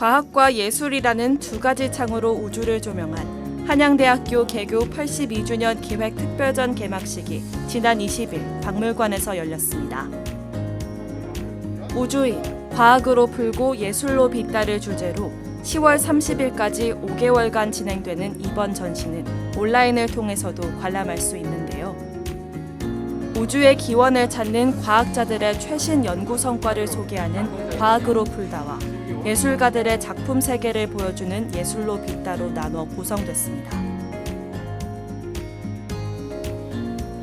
과학과 예술이라는 두 가지 창으로 우주를 조명한 한양대학교 개교 82주년 기획 특별전 개막식이 지난 20일 박물관에서 열렸습니다. 우주인, 과학으로 풀고 예술로 빛다를 주제로 10월 30일까지 5개월간 진행되는 이번 전시는 온라인을 통해서도 관람할 수 있는데요. 우주의 기원을 찾는 과학자들의 최신 연구 성과를 소개하는 과학으로 풀다와 예술가들의 작품 세계를 보여주는 예술로 빛다로 나눠 구성됐습니다.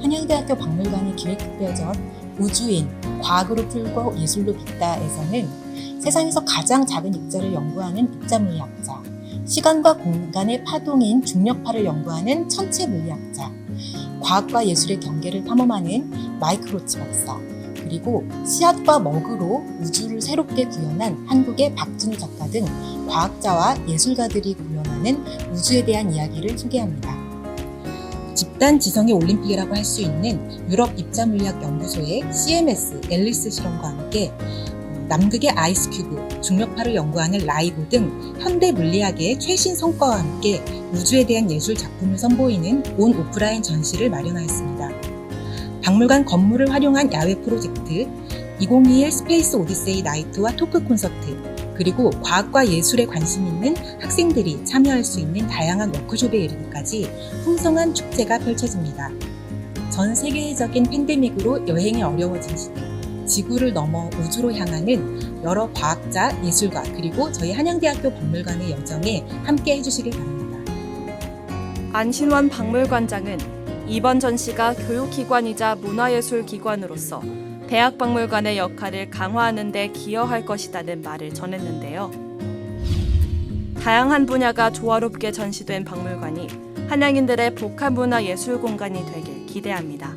한양대학교 박물관의 기획특별전 우주인, 과학으로 풀고 예술로 빛다에서는 세상에서 가장 작은 입자를 연구하는 입자 물리학자, 시간과 공간의 파동인 중력파를 연구하는 천체 물리학자, 과학과 예술의 경계를 탐험하는 마이크로치 박사, 그리고 씨앗과 먹으로 우주를 새롭게 구현한 한국의 박준우 작가 등 과학자와 예술가들이 구현하는 우주에 대한 이야기를 소개합니다. 집단 지성의 올림픽이라고 할 수 있는 유럽 입자물리학 연구소의 CMS 앨리스 실험과 함께 남극의 아이스큐브, 중력파를 연구하는 라이브 등 현대 물리학의 최신 성과와 함께 우주에 대한 예술 작품을 선보이는 온 오프라인 전시를 마련하였습니다. 박물관 건물을 활용한 야외 프로젝트, 2021 스페이스 오디세이 나이트와 토크 콘서트, 그리고 과학과 예술에 관심 있는 학생들이 참여할 수 있는 다양한 워크숍에 이르기까지 풍성한 축제가 펼쳐집니다. 전 세계적인 팬데믹으로 여행이 어려워진 시대, 지구를 넘어 우주로 향하는 여러 과학자, 예술가, 그리고 저희 한양대학교 박물관의 여정에 함께 해주시길 바랍니다. 안신원 박물관장은 이번 전시가 교육기관이자 문화예술기관으로서 대학 박물관의 역할을 강화하는 데 기여할 것이라는 말을 전했는데요. 다양한 분야가 조화롭게 전시된 박물관이 한양인들의 복합문화 예술 공간이 되길 기대합니다.